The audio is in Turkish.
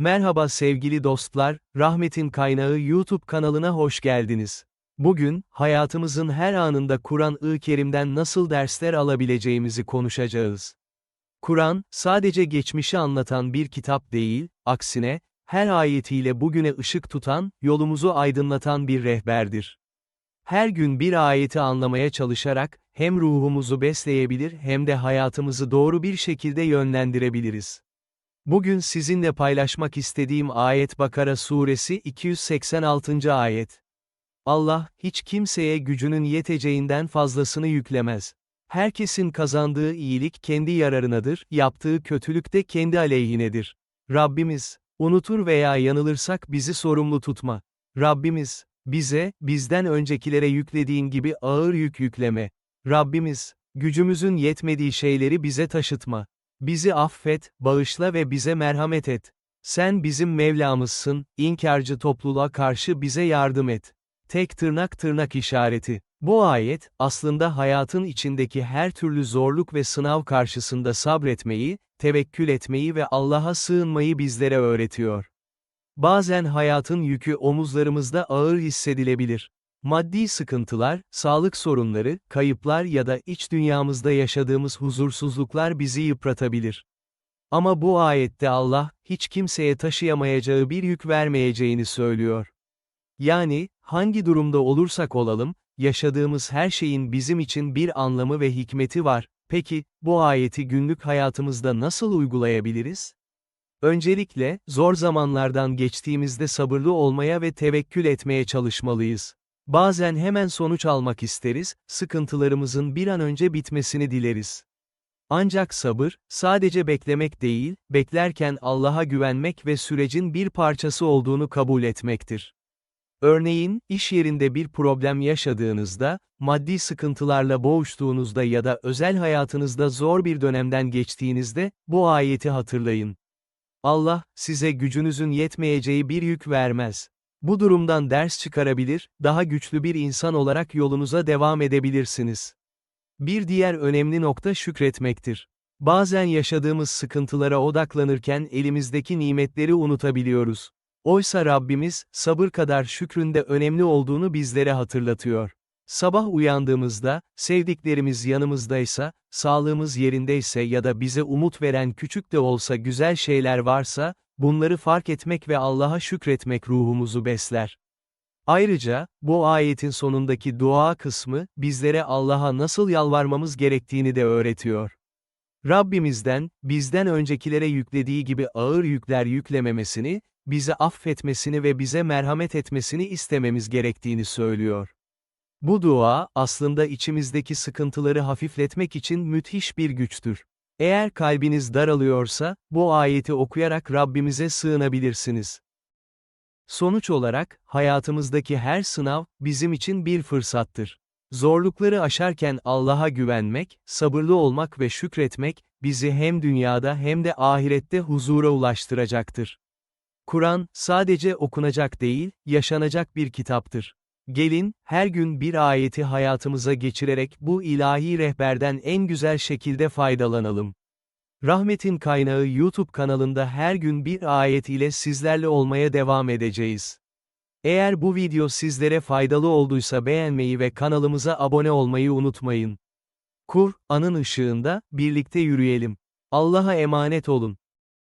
Merhaba sevgili dostlar, Rahmetin Kaynağı YouTube kanalına hoş geldiniz. Bugün, hayatımızın her anında Kur'an-ı Kerim'den nasıl dersler alabileceğimizi konuşacağız. Kur'an, sadece geçmişi anlatan bir kitap değil, aksine, her ayetiyle bugüne ışık tutan, yolumuzu aydınlatan bir rehberdir. Her gün bir ayeti anlamaya çalışarak, hem ruhumuzu besleyebilir hem de hayatımızı doğru bir şekilde yönlendirebiliriz. Bugün sizinle paylaşmak istediğim ayet Bakara suresi 286. ayet. Allah, hiç kimseye gücünün yeteceğinden fazlasını yüklemez. Herkesin kazandığı iyilik kendi yararınadır, yaptığı kötülük de kendi aleyhinedir. Rabbimiz, unutur veya yanılırsak bizi sorumlu tutma. Rabbimiz, bize, bizden öncekilere yüklediğin gibi ağır yük yükleme. Rabbimiz, gücümüzün yetmediği şeyleri bize taşıtma. Bizi affet, bağışla ve bize merhamet et. Sen bizim Mevlamızsın, inkarcı topluluğa karşı bize yardım et. Tek tırnak tırnak işareti. Bu ayet, aslında hayatın içindeki her türlü zorluk ve sınav karşısında sabretmeyi, tevekkül etmeyi ve Allah'a sığınmayı bizlere öğretiyor. Bazen hayatın yükü omuzlarımızda ağır hissedilebilir. Maddi sıkıntılar, sağlık sorunları, kayıplar ya da iç dünyamızda yaşadığımız huzursuzluklar bizi yıpratabilir. Ama bu ayette Allah, hiç kimseye taşıyamayacağı bir yük vermeyeceğini söylüyor. Yani, hangi durumda olursak olalım, yaşadığımız her şeyin bizim için bir anlamı ve hikmeti var. Peki, bu ayeti günlük hayatımızda nasıl uygulayabiliriz? Öncelikle, zor zamanlardan geçtiğimizde sabırlı olmaya ve tevekkül etmeye çalışmalıyız. Bazen hemen sonuç almak isteriz, sıkıntılarımızın bir an önce bitmesini dileriz. Ancak sabır, sadece beklemek değil, beklerken Allah'a güvenmek ve sürecin bir parçası olduğunu kabul etmektir. Örneğin, iş yerinde bir problem yaşadığınızda, maddi sıkıntılarla boğuştuğunuzda ya da özel hayatınızda zor bir dönemden geçtiğinizde, bu ayeti hatırlayın. Allah, size gücünüzün yetmeyeceği bir yük vermez. Bu durumdan ders çıkarabilir, daha güçlü bir insan olarak yolunuza devam edebilirsiniz. Bir diğer önemli nokta şükretmektir. Bazen yaşadığımız sıkıntılara odaklanırken elimizdeki nimetleri unutabiliyoruz. Oysa Rabbimiz, sabır kadar şükrün de önemli olduğunu bizlere hatırlatıyor. Sabah uyandığımızda, sevdiklerimiz yanımızdaysa, sağlığımız yerindeyse ya da bize umut veren küçük de olsa güzel şeyler varsa, bunları fark etmek ve Allah'a şükretmek ruhumuzu besler. Ayrıca, bu ayetin sonundaki dua kısmı, bizlere Allah'a nasıl yalvarmamız gerektiğini de öğretiyor. Rabbimizden, bizden öncekilere yüklediği gibi ağır yükler yüklememesini, bizi affetmesini ve bize merhamet etmesini istememiz gerektiğini söylüyor. Bu dua, aslında içimizdeki sıkıntıları hafifletmek için müthiş bir güçtür. Eğer kalbiniz daralıyorsa, bu ayeti okuyarak Rabbimize sığınabilirsiniz. Sonuç olarak, hayatımızdaki her sınav, bizim için bir fırsattır. Zorlukları aşarken Allah'a güvenmek, sabırlı olmak ve şükretmek, bizi hem dünyada hem de ahirette huzura ulaştıracaktır. Kur'an, sadece okunacak değil, yaşanacak bir kitaptır. Gelin, her gün bir ayeti hayatımıza geçirerek bu ilahi rehberden en güzel şekilde faydalanalım. Rahmetin Kaynağı YouTube kanalında her gün bir ayet ile sizlerle olmaya devam edeceğiz. Eğer bu video sizlere faydalı olduysa beğenmeyi ve kanalımıza abone olmayı unutmayın. Kur, anın ışığında, birlikte yürüyelim. Allah'a emanet olun.